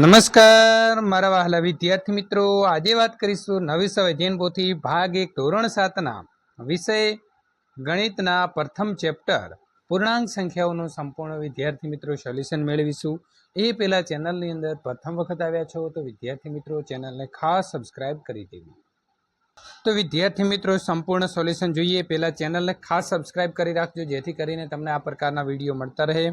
નમસ્કાર, મારા વહાલા વિદ્યાર્થી મિત્રો. આજે વાત કરીશું નવી સંવેદન પોથી ભાગ એક, ધોરણ સાતના વિષય ગણિતના પ્રથમ ચેપ્ટર. પૂર્ણાંક સંખ્યાઓનું સંપૂર્ણ વિદ્યાર્થી મિત્રો સોલ્યુશન મેળવીશું. એ પહેલાં ચેનલની અંદર પ્રથમ વખત આવ્યા છો તો વિદ્યાર્થી મિત્રો ચેનલને ખાસ સબસ્ક્રાઇબ કરી દેવી તો વિદ્યાર્થી મિત્રો, સંપૂર્ણ સોલ્યુશન જોઈએ. પહેલાં ચેનલને ખાસ સબસ્ક્રાઇબ કરી રાખજો, જેથી કરીને તમને આ પ્રકારના વીડિયો મળતા રહે.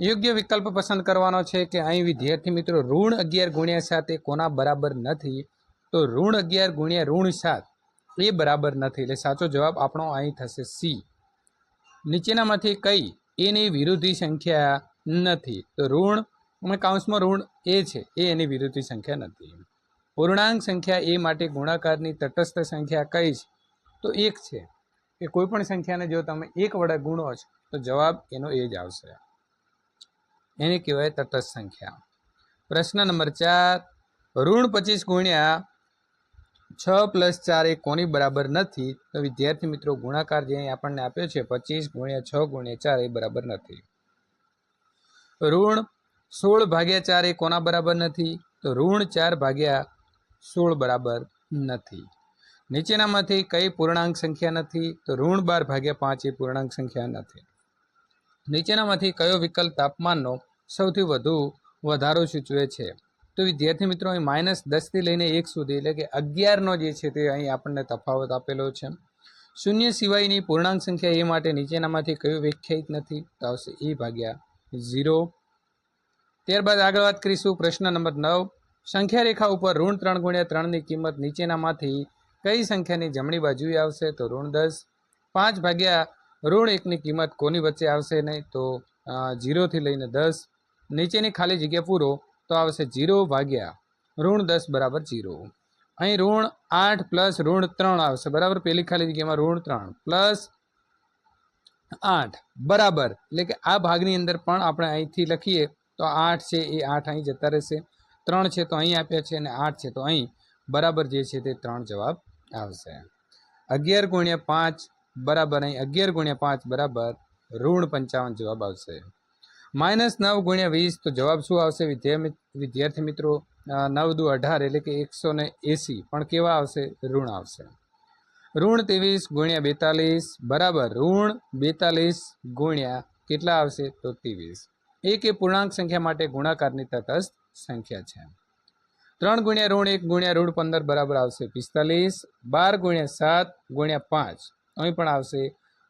યોગ્ય વિકલ્પ પસંદ કરવાનો છે કે અહીં વિદ્યાર્થી મિત્રો ઋણ અગિયાર ગુણ્યા સાત એ કોના બરાબર નથી, તો ઋણ અગિયાર ગુણ્યા ઋણ સાત એ બરાબર નથી. એટલે સાચો જવાબ આપણો અહીં થશે સી. નીચેનામાંથી કઈ એની વિરોધી સંખ્યા નથી, તો ઋણ અને કાઉન્સમાં ઋણ એ છે, એ એની વિરોધી સંખ્યા નથી. પૂર્ણાંક સંખ્યા એ માટે ગુણાકારની તટસ્થ સંખ્યા કઈ છે, તો એક છે. કે કોઈપણ સંખ્યાને જો તમે એક વડે ગુણો છો, તો જવાબ એનો એ જ આવશે. એને કહેવાય તટસ્થ સંખ્યા. પ્રશ્ન નંબર ચાર, ઋણ પચીસ ગુણ્યા છ પ્લસ ચાર એ કોની બરાબર નથી? તો વિદ્યાર્થી મિત્રો, ગુણાકાર જે આપણને આપ્યો છે, પચીસ ગુણ્યા છ ગુણ્યા ચાર એ બરાબર નથી. ઋણ સોળ ભાગ્યા ચાર એ કોના બરાબર નથી? તો ઋણ ચાર ભાગ્યા સોળ બરાબર નથી. નીચેનામાંથી કઈ પૂર્ણાંક સંખ્યા નથી? તો ઋણ બાર ભાગ્યા પાંચ એ પૂર્ણાંક સંખ્યા નથી. નીચેનામાંથી કયો વિકલ્પ તાપમાનનો સૌથી વધુ વધારો સૂચવે છે. તો વિદ્યાર્થી મિત્રો, અહીં માઇનસ દસથી લઈને એક સુધી, એટલે કે અગિયારનો જે છે તે અહીં આપણને તફાવત આપેલો છે. શૂન્ય સિવાયની પૂર્ણાંક સંખ્યા એ માટે નીચેનામાંથી કયું વ્યાખ્યાયિત નથી? તો આવશે એ ભાગ્યા ઝીરો. ત્યારબાદ આગળ વાત કરીશું પ્રશ્ન નંબર નવ. સંખ્યા રેખા ઉપર ઋણ ત્રણ ગુણ્યા ત્રણની કિંમત નીચેનામાંથી કઈ સંખ્યાની જમણી બાજુએ આવશે? તો ઋણ દસ. પાંચ ભાગ્યા ઋણ એકની કિંમત કોની વચ્ચે આવશે નહીં? તો ઝીરોથી લઈને દસ. નીચેની ખાલી જગ્યા પૂરો તો આવશે જીરો ભાગ્યા ઋણ દસ બરાબર જીરો અહીં ઋણ આઠ પ્લસ ઋણ ત્રણ આવશે, બરાબર? પેલી ખાલી જગ્યામાં ઋણ ત્રણ પ્લસ આઠ બરાબર. એટલે કે આ ભાગની અંદર પણ આપણે અહીંથી લખીએ તો આઠ છે એ આઠ અહીં જતા રહેશે. ત્રણ છે તો અહીં આપ્યા છે અને આઠ છે તો અહીં બરાબર જે છે તે ત્રણ જવાબ આવશે. અગિયાર ગુણ્યા પાંચ બરાબર, અહીં અગિયાર ગુણ્યા પાંચ બરાબર ઋણ પંચાવન જવાબ આવશે. માઇનસ નવ ગુણ્યા વીસ, તો જવાબ શું આવશે? વિદ્યા વિદ્યાર્થી મિત્રો નવ દુ અઢાર એટલે કે એકસો ને એંસી. પણ કેવા આવશે? ઋણ આવશે. ઋણ ત્રેવીસ ગુણ્યા બેતાલીસ, બરાબર. ઋણ બેતાલીસ ગુણ્યા કેટલા આવશે? તો ત્રેવીસ. એક એ પૂર્ણાંક સંખ્યા માટે ગુણાકારની તટસ્થ સંખ્યા છે. ત્રણ ગુણ્યા ઋણ એક ગુણ્યા ઋણ પંદર બરાબર આવશે પિસ્તાલીસ. બાર ગુણ્યા સાત ગુણ્યા પાંચ. અહીં પણ આવશે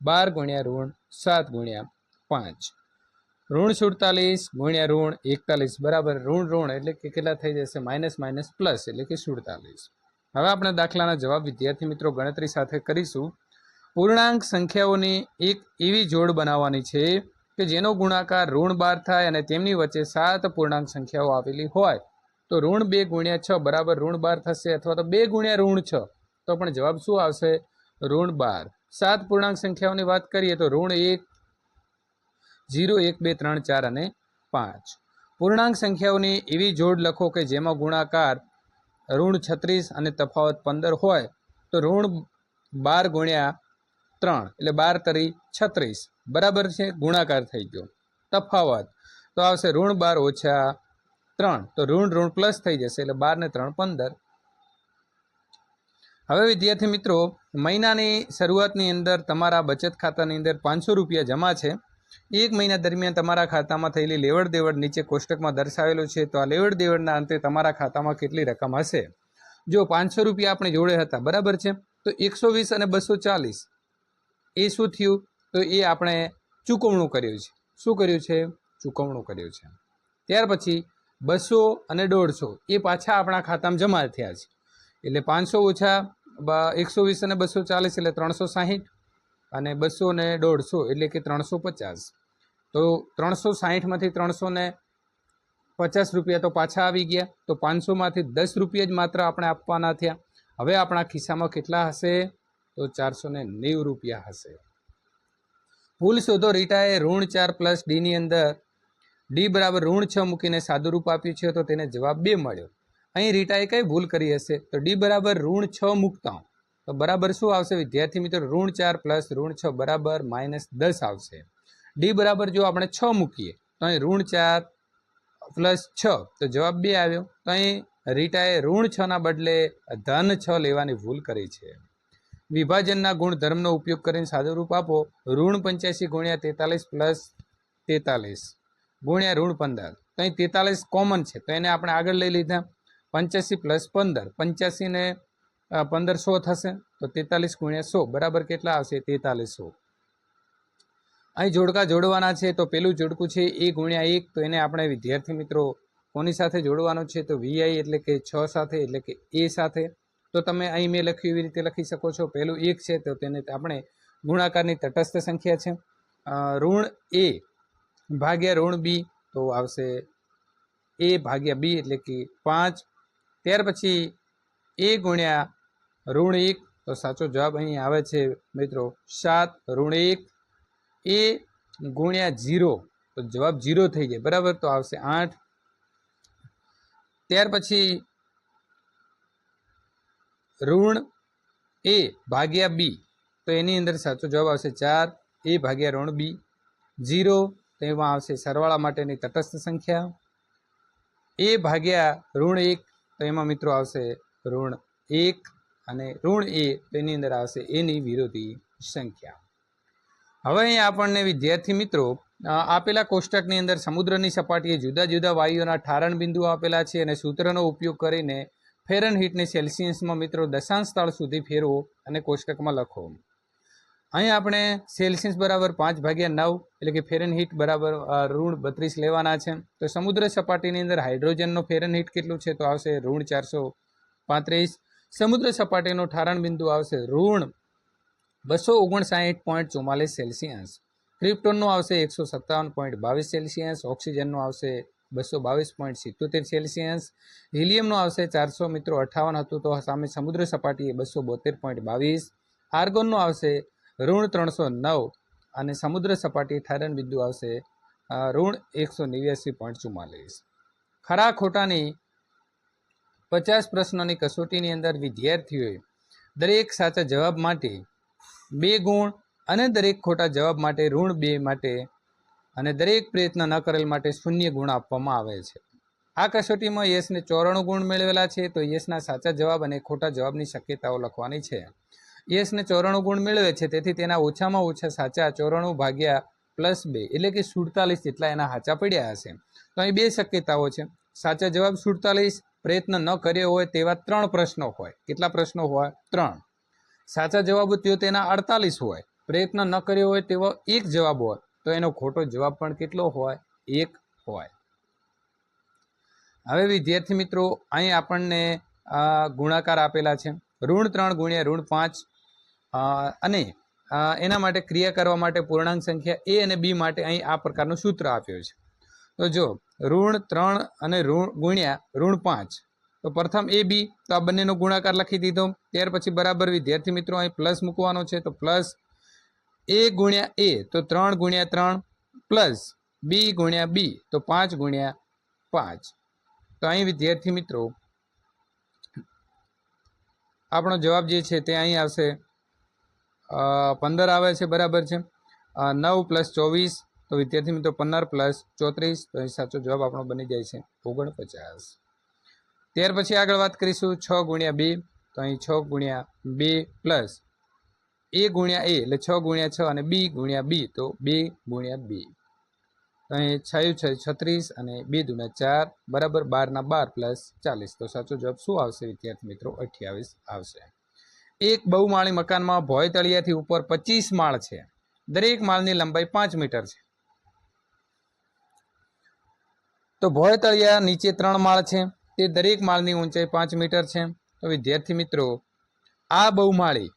બાર ગુણ્યા ઋણ સાત ગુણ્યા પાંચ. ઋણ સુડતાલીસ ગુણ્યા ઋણ એકતાલીસ બરાબર ઋણ ઋણ એટલે કે કેટલા થઈ જશે? માઇનસ માઇનસ પ્લસ એટલે કે સુડતાલીસ. હવે આપણે દાખલાના જવાબ વિદ્યાર્થી મિત્રો ગણતરી સાથે કરીશું. પૂર્ણાંક સંખ્યાઓની એક એવી જોડ બનાવવાની છે કે જેનો ગુણાકાર ઋણ બાર થાય અને તેમની વચ્ચે સાત પૂર્ણાંક સંખ્યાઓ આવેલી હોય. તો ઋણ બે ગુણ્યા છ બરાબર ઋણ બાર થશે અથવા તો બે ગુણ્યા ઋણ છ. તો પણ જવાબ શું આવશે? ઋણ બાર. સાત પૂર્ણાંક સંખ્યાઓની વાત કરીએ તો ઋણ એક જીરો એક બે ત્રણ ચાર અને પાંચ. પૂર્ણાંક સંખ્યાઓની એવી જોડ લખો કે જેમાં ગુણાકાર ઋણ છત્રીસ અને તફાવત પંદર હોય તો ઋણ બાર ગુણ્યા ત્રણ, એટલે બાર તરી છત્રીસ. બરાબર છે? ગુણાકાર થઈ ગયો. તફાવત. તો આવશે ઋણ બાર ઓછા ત્રણ. તો ઋણ ઋણ પ્લસ થઈ જશે, એટલે બાર ને ત્રણ પંદર. હવે વિદ્યાર્થી મિત્રો, મહિનાની શરૂઆતની અંદર તમારા બચત ખાતાની અંદર પાંચસો રૂપિયા જમા છે. એક મહિના દરમિયાન તમારા ખાતામાં થયેલી લેવડ દેવડ નીચે કોષ્ટકમાં દર્શાવેલું છે, તો આ લેવડ દેવડના અંતે તમારા ખાતામાં કેટલી રકમ હશે? જો પાંચસો રૂપિયા આપણે જોડે હતા, બરાબર છે? તો એકસો વીસ અને બસો ચાલીસ. એ શું થયું? તો એ આપણે ચૂકવણું કર્યું છે. શું કર્યું છે? ચૂકવણું કર્યું છે. ત્યાર પછી બસો અને દોઢસો એ પાછા આપણા ખાતામાં જમા થયા છે. એટલે પાંચસો ઓછા એકસો વીસ અને બસો ચાલીસ એટલે ત્રણસો સાહીઠ. અને બસો ને દોઢસો એટલે કે ત્રણસો પચાસ. તો ત્રણસો સાહીઠમાંથી ત્રણસો ને પચાસ રૂપિયા તો પાછા આવી ગયા. તો પાંચસોમાંથી દસ રૂપિયા જ માત્ર આપણે આપવાના થયા. હવે આપણા ખિસ્સામાં કેટલા હશે? તો ચારસો ને નેવું રૂપિયા હશે. ભૂલ શોધો, રીટાએ ઋણ ચાર પ્લસ ડીની અંદર. ડી બરાબર ઋણ છ મૂકીને સાદું રૂપ આપ્યું છે, તો તેને જવાબ બે મળ્યો. અહીં રીટાએ કઈ ભૂલ કરી હશે? તો ડી બરાબર ઋણ છ મૂકતા. તો બરાબર શું આવશે વિદ્યાર્થી મિત્રો? ઋણ ચાર પ્લસ ઋણ છ બરાબર માઇનસ દસ આવશે. ડી બરાબર જો આપણે છ મૂકીએ, તો અહીં ઋણ ચાર પ્લસ છ, તો જવાબ બે આવ્યો. તો અહીં રીટાએ ઋણ છના બદલે ધન છ લેવાની ભૂલ કરી છે. વિભાજનના ગુણધર્મનો ઉપયોગ કરીને સાદુરૂપ આપો. ઋણ પંચ્યાસી ગુણ્યા તેતાલીસ પ્લસ તેતાલીસ ગુણ્યા ઋણ પંદર. તો અહીં તેતાલીસ કોમન છે, તો એને આપણે આગળ લઈ લીધા. પંચ્યાસી પ્લસ પંદર પંચ્યાસીને સો થશે, તો તેતાલીસ ગુણ્યા સો, બરાબર કેટલા આવશે? તેતાલીસો. અહીં જોડકા જોડવાના છે, તો પેલું જોડકું છે એ ગુણ્યા એક, તો એને આપણે વિદ્યાર્થી મિત્રો કોની સાથે જોડવાનું છે? તો વીઆઈ એટલે કે છ સાથે, એટલે કે એ સાથે. તો તમે અહીં મેં લખ્યું એવી રીતે લખી શકો છો. પહેલું એક છે, તો તેને આપણે ગુણાકારની તટસ્થ સંખ્યા છે. ઋણ એ ભાગ્યા ઋણ બી તો આવશે એ ભાગ્યા બી એટલે કે પાંચ. ત્યાર પછી એ ગુણ્યા ઋણ એક તો સાચો જવાબ અહીં આવે છે મિત્રો સાત ઋણ એક એ ગુણ્યા જીરો તો જવાબ જીરો થઈ જાય, બરાબર? તો આવશે આઠ. ત્યાર પછી ઋણ એ ભાગ્યા બી, તો એની અંદર સાચો જવાબ આવશે ચાર, એ ભાગ્યા ઋણ બી. જીરો તો એમાં આવશે સરવાળા માટેની તટસ્થ સંખ્યા. એ ભાગ્યા ઋણ એક, તો એમાં મિત્રો આવશે ઋણ એક. અને ઋણ એ તેની અંદર આવશે, એની વિરોધી સંખ્યા. હવે અહીં આપણને વિદ્યાર્થી મિત્રો આપેલા કોષ્ટકની અંદર સમુદ્રની સપાટીએ જુદા જુદા વાયુઓના ઠારણ બિંદુઓ આપેલા છે અને સૂત્રનો ઉપયોગ કરીને ફેરનહીટને સેલ્સિયસમાં મિત્રો દશાંશ સ્થળ સુધી ફેરવો અને કોષ્ટકમાં લખો. અહીં આપણે સેલ્સિયસ બરાબર પાંચ ભાગ્યા નવ, એટલે કે ફેરનહીટ બરાબર ઋણ બત્રીસ લેવાના છે. તો સમુદ્ર સપાટીની અંદર હાઇડ્રોજનનો ફેરનહીટ કેટલું છે? તો આવશે ઋણ ચારસો પાંત્રીસ. સમુદ્ર સપાટીનું ઠારણ બિંદુ આવશે ઋણ બસો ઓગણસાઠ પોઈન્ટ ચુમ્માલીસ સેલ્સિયસ. ક્રિપ્ટોનનું આવશે એકસો સત્તાવન પોઈન્ટ બાવીસ સેલ્સિયસ. ઓક્સિજનનું આવશે બસો બાવીસ પોઈન્ટ સિત્તોતેર સેલ્સિયસ. હિલિયમનું આવશે ચારસો મિત્રો અઠ્ઠાવન હતું તો સામે સમુદ્ર સપાટીએ બસો બોતેર પોઈન્ટ બાવીસ. આર્ગોનનું આવશે ઋણ ત્રણસો નવ. અને સમુદ્ર સપાટી ઠારણ બિંદુ આવશે ઋણ એકસો નેવ્યાસી પોઈન્ટ ચુમ્માલીસ. ખરા ખોટાની પચાસ પ્રશ્નોની કસોટીની અંદર વિદ્યાર્થીઓએ દરેક સાચા જવાબ માટે બે ગુણ અને દરેક ખોટા જવાબ માટે ઋણ બે માટે અને દરેક પ્રયત્ન ન કરેલ માટે શૂન્ય ગુણ આપવામાં આવે છે. આ કસોટીમાં યશને ચોરાણું ગુણ મેળવેલા છે તો યશના સાચા જવાબ અને ખોટા જવાબની શક્યતાઓ લખવાની છે. યશને ચોરાણું ગુણ મેળવે છે તેથી તેના ઓછામાં ઓછા સાચા ચોરાણું ભાગ્યા પ્લસ બે એટલે કે સુડતાલીસ જેટલા એના સાચા પડ્યા હશે. તો અહીં બે શક્યતાઓ છે. સાચા જવાબ સુડતાલીસ પ્રયત્ન ન કર્યો હોય તેવા ત્રણ પ્રશ્નો હોય. કેટલા પ્રશ્નો હોય? ત્રણ. સાચા જવાબો તેઓ તેના અડતાલીસ હોય. પ્રયત્ન ન કર્યો હોય તેવો એક જવાબ હોય, તો એનો ખોટો જવાબ પણ કેટલો હોય? એક હોય. હવે વિદ્યાર્થી મિત્રો, અહીં આપણને ગુણાકાર આપેલા છે. ઋણ ત્રણ ગુણ્યા ઋણ પાંચ. અને એના માટે ક્રિયા કરવા માટે પૂર્ણાંક સંખ્યા એ અને બી માટે અહીં આ પ્રકારનું સૂત્ર આપ્યું છે. તો જો, ઋણ ત્રણ અને ઋણ ગુણ્યા ઋણ પાંચ. તો પ્રથમ એ, બી, તો આ બંનેનો ગુણાકાર લખી દીધો. ત્યાર પછી બરાબર વિદ્યાર્થી મિત્રો અહીં પ્લસ મૂકવાનો છે, તો પ્લસ એ ગુણ્યા એ, તો ત્રણ ગુણ્યા ત્રણ પ્લસ બી ગુણ્યા બી તો પાંચ ગુણ્યા પાંચ. તો અહીં વિદ્યાર્થી મિત્રો, આપણો જવાબ જે છે તે અહીં આવશે. પંદર આવે છે, બરાબર છે. નવ પ્લસ ચોવીસ તો વિદ્યાર્થી મિત્રો પંદર પ્લસ ચોત્રીસ, તો અહીં સાચો જવાબ આપણો બની જાય છે ઓગણપચાસ. ત્યાર પછી આગળ વાત કરીશું છ ગુણ્યા બે, તો અહીં છ ગુણ્યા બે પ્લસ એ ગુણ્યા એ, એટલે છ ગુણ્યા છ અને બી ગુણ્યા બી, તો બે ગુણ્યા બે. તો અહીં છયું છે છત્રીસ અને બે દુના ચાર, બરાબર બારના બાર પ્લસ ચાલીસ. તો સાચો જવાબ શું આવશે વિદ્યાર્થી મિત્રો? અઠ્યાવીસ આવશે. એક બહુમાળી મકાનમાં ભોય તળિયાથી ઉપર પચીસ માળ છે. દરેક માળની લંબાઈ પાંચ મીટર છે. તો ભોય તળિયા નીચે ત્રણ માળ છે. તે દરેક માળની ઊંચાઈ પાંચ મીટર છે. તો વિદ્યાર્થી મિત્રો, આ બહુમાળી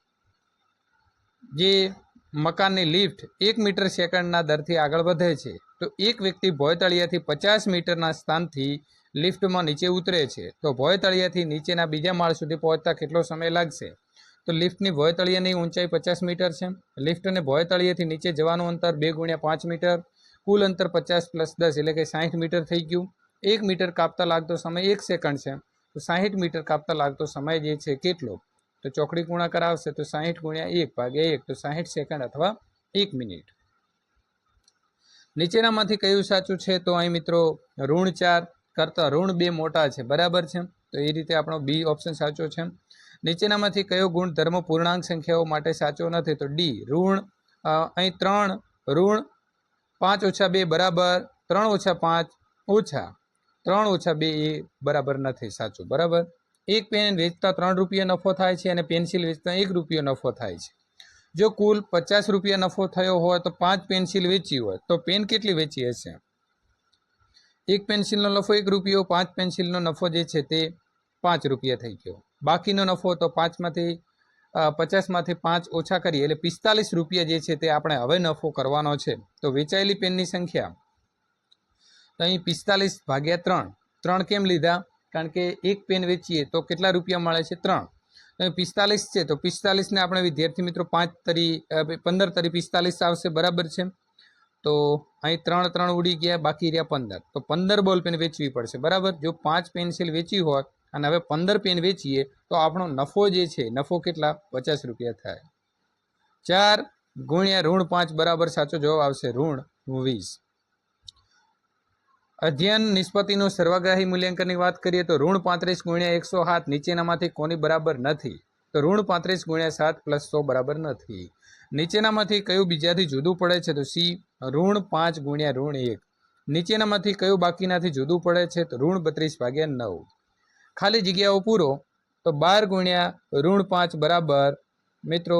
જે મકાનની લિફ્ટ એક મીટર સેકન્ડના દરથી આગળ વધે છે, તો એક વ્યક્તિ ભોય તળિયાથી પચાસ મીટરના સ્થાનથી લિફ્ટમાં નીચે ઉતરે છે. તો ભોય તળિયાથી નીચેના બીજા માળ સુધી પહોંચતા કેટલો સમય લાગશે? તો લિફ્ટની ભોય તળિયાની ઊંચાઈ પચાસ મીટર છે. લિફ્ટ અને ભોય નીચે જવાનું અંતર બે ગુણ્યા પાંચ મીટર કુલ અંતર પચાસ પ્લસ દસ એટલે કે સાહીઠ મીટર થઈ ગયું. એક મીટર કાપતા લાગતો સમય એક સેકન્ડ છે. તો સાહીઠ મીટર કાપતા લાગતો સમય જે છે કેટલો? તો ચોકડી ગુણાકાર આવશે તો સાહીઠ ગુણ્યા એક ભાગ્યા એક, તો સાહીઠ સેકન્ડ અથવા એક મિનિટ. નીચેનામાંથી કયું સાચું છે? તો અહીં મિત્રો ઋણ ચાર કરતાં ઋણ બે મોટા છે. બરાબર છે? તો એ રીતે આપણો બી ઓપ્શન સાચો છે. નીચેનામાંથી કયો ગુણધર્મ પૂર્ણાંક સંખ્યાઓ માટે સાચો નથી? તો ડી ઋણ અહીં ત્રણ ઋણ પાંચ ઓછા બે બરાબર, ત્રણ ઓછા પાંચ ઓછા, ત્રણ ઓછા બે એ બરાબર નથી સાચું, બરાબર? એક પેન વેચતા ત્રણ રૂપિયા નફો થાય છે અને પેન્સિલ વેચતા એક રૂપિયો નફો થાય છે. જો કુલ પચાસ રૂપિયા નફો થયો હોય તો પાંચ પેન્સિલ વેચી હોય, તો પેન કેટલી વેચી હશે? એક પેન્સિલનો નફો એક રૂપિયો, પાંચ પેન્સિલનો નફો જે છે તે પાંચ રૂપિયા થઈ ગયો. બાકીનો નફો તો પાંચમાંથી પચાસમાંથી પાંચ ઓછા કરીએ એટલે પિસ્તાલીસ રૂપિયા જે છે તે આપણે હવે નફો કરવાનો છે. તો વેચાયેલી પેનની સંખ્યા. તો અહીં પિસ્તાલીસ ભાગ્યા ત્રણ. ત્રણ કેમ લીધા? કારણ કે એક પેન વેચીએ તો કેટલા રૂપિયા મળે છે? ત્રણ. અહીં પિસ્તાલીસ છે. તો પિસ્તાલીસને આપણે વિદ્યાર્થી મિત્રો પાંચ તરી પંદર તરી પિસ્તાલીસ આવશે. બરાબર છે? તો અહીં ત્રણ ત્રણ ઉડી ગયા. બાકી રહ્યા પંદર. તો પંદર બોલ પેન વેચવી પડશે. બરાબર? જો પાંચ પેન્સિલ વેચી હોત અને હવે પંદર પેન વેચીએ, તો આપણો નફો જે છે, નફો કેટલા? પચાસ રૂપિયા થાય. ચાર ગુણ્યા ઋણ પાંચ બરાબર સાચો જવાબ આવશે ઋણ વીસ. અધ્યયન નિષ્પત્તિનું સર્વગ્રાહી મૂલ્યાંકનની વાત કરીએ તો ઋણ પાંત્રીસ ગુણ્યા એકસો સાત નીચેનામાંથી કોની બરાબર નથી? તો ઋણ પાંત્રીસ ગુણ્યા સાત પ્લસ સો બરાબર નથી. નીચેનામાંથી કયું બીજાથી જુદું પડે છે? તો સી, ઋણ પાંચ ગુણ્યા ઋણ એક. નીચેનામાંથી કયું બાકીનાથી જુદું પડે છે? તો ઋણ બત્રીસ ભાગ્યા નવ. ખાલી જગ્યાઓ પૂરો, તો બાર ગુણ્યા ઋણ પાંચ બરાબર, મિત્રો,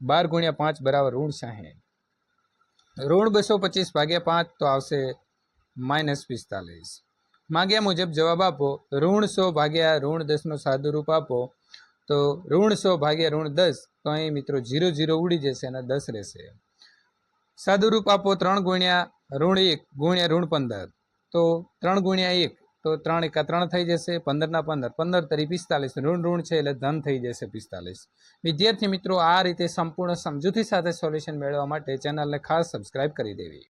બાર ગુણ્યા પાંચ બરાબર ઋણ સાહીઠ. ઋણ બસો પચીસ ભાગ્યા પાંચ તો આવશે માઇનસ પિસ્તાલીસ. માગ્યા મુજબ જવાબ આપો, ઋણ સો ભાગ્યા ઋણ દસનું સાદું રૂપ આપો, તો ઋણ સો ભાગ્યા ઋણ દસ, તો અહીં મિત્રો જીરો જીરો ઉડી જશે અને દસ રહેશે. સાદું રૂપ આપો ત્રણ ગુણ્યા ઋણ એક ગુણ્યા ઋણ પંદર, તો ત્રણ ગુણ્યા એક તો ત્રણ એકા ત્રણ થઈ જશે, પંદરના પંદર. પંદર તરી પિસ્તાલીસ. ઋણ ઋણ છે એટલે ધન થઈ જશે પિસ્તાલીસ. વિદ્યાર્થી મિત્રો, આ રીતે સંપૂર્ણ સમજૂતી સાથે સોલ્યુશન મેળવવા માટે ચેનલને ખાસ સબસ્ક્રાઇબ કરી દેવી.